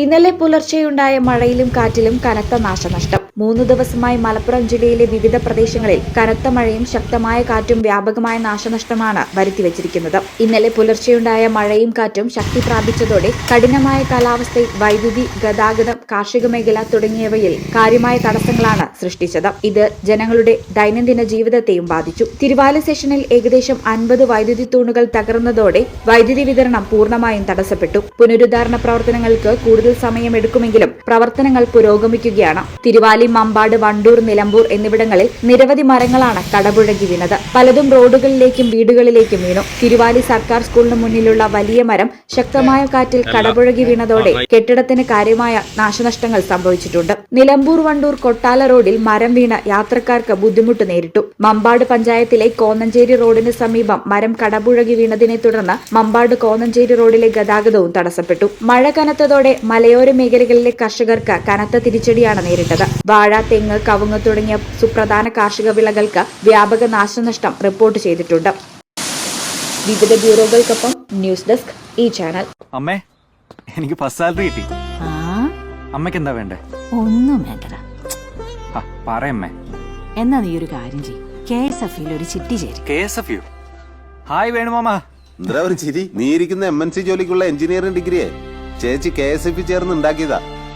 ഇന്നലെ പുലർച്ചെയുണ്ടായ മഴയിലും കാറ്റിലും കനത്ത നാശനഷ്ടം മൂന്ന് ദിവസമായി മലപ്പുറം ജില്ലയിലെ വിവിധ പ്രദേശങ്ങളിൽ കനത്ത മഴയും ശക്തമായ കാറ്റും വ്യാപകമായ നാശനഷ്ടമാണ് വരുത്തിവച്ചിരിക്കുന്നത്. ഇന്നലെ പുലർച്ചെയുണ്ടായ മഴയും കാറ്റും ശക്തി പ്രാപിച്ചതോടെ കഠിനമായ കാലാവസ്ഥയിൽ വൈദ്യുതി ഗതാഗതം കാർഷിക മേഖല തുടങ്ങിയവയിൽ കാര്യമായ തടസ്സങ്ങളാണ് സൃഷ്ടിച്ചത്. ഇത് ജനങ്ങളുടെ ദൈനംദിന ജീവിതത്തെയും ബാധിച്ചു. തിരുവാല സെഷനിൽ ഏകദേശം അൻപത് വൈദ്യുതി തൂണുകൾ തകർന്നതോടെ വൈദ്യുതി വിതരണം പൂർണമായും തടസ്സപ്പെട്ടു. പുനരുദ്ധാരണ പ്രവർത്തനങ്ങൾക്ക് കൂടുതൽ സമയമെടുക്കുമെങ്കിലും പ്രവർത്തനങ്ങൾ പുരോഗമിക്കുകയാണ്. തിരുവാലി മമ്പാട് വണ്ടൂർ നിലമ്പൂർ എന്നിവിടങ്ങളിൽ നിരവധി മരങ്ങളാണ് കടപുഴകി വീണത്. പലതും റോഡുകളിലേക്കും വീടുകളിലേക്കും വീണു. തിരുവാലി സർക്കാർ സ്കൂളിന് മുന്നിലുള്ള വലിയ മരം ശക്തമായ കാറ്റിൽ കടപുഴകി വീണതോടെ കെട്ടിടത്തിന് കാര്യമായ നാശനഷ്ടങ്ങൾ സംഭവിച്ചിട്ടുണ്ട്. നിലമ്പൂർ വണ്ടൂർ കൊട്ടാല റോഡിൽ മരം വീണ യാത്രക്കാർക്ക് ബുദ്ധിമുട്ട് നേരിട്ടു. മമ്പാട് പഞ്ചായത്തിലെ കോന്നഞ്ചേരി റോഡിന് സമീപം മരം കടപുഴകി വീണതിനെ തുടർന്ന് മമ്പാട് കോന്നഞ്ചേരി റോഡിലെ ഗതാഗതവും തടസ്സപ്പെട്ടു. മഴ കനത്തതോടെ മലയോര മേഖലകളിലെ കർഷകർക്ക് കനത്ത തിരിച്ചടിയാണ് നേരിട്ടത്. വാഴ തെങ്ങ് കവുങ്ങ് തുടങ്ങിയ സുപ്രധാന കാർഷിക വിളകൾക്ക് വ്യാപക നാശനഷ്ടം റിപ്പോർട്ട് ചെയ്തിട്ടുണ്ട്. വിവിധ ബ്യൂറോകൾക്കൊപ്പം ന്യൂസ് ഡെസ്ക് ഈ ചാനൽ. അമ്മേ എനിക്ക് ഫസ്റ്റ് സാലറി കിട്ടി. ആ? അമ്മയ്ക്ക് എന്താ വേണ്ടേ? ഒന്നും വേണ്ടടാ. പറയമ്മേ എന്നാ നീ ഒരു കാര്യം ചെയ്യും. കെ എസ് എഫ് ഒരു ചിട്ടി ചേരും. K S F U. Hi വേണുമാമ എന്താ ഒരു ചിരി? നീ ഇരിക്കുന്ന എം എൻ സി ജോലിക്കുള്ള എഞ്ചിനീയറിംഗ് ഡിഗ്രിയെ. ചേച്ചി കെ എസ് എഫ് ചേർന്ന് ഉണ്ടാക്കിയതാ.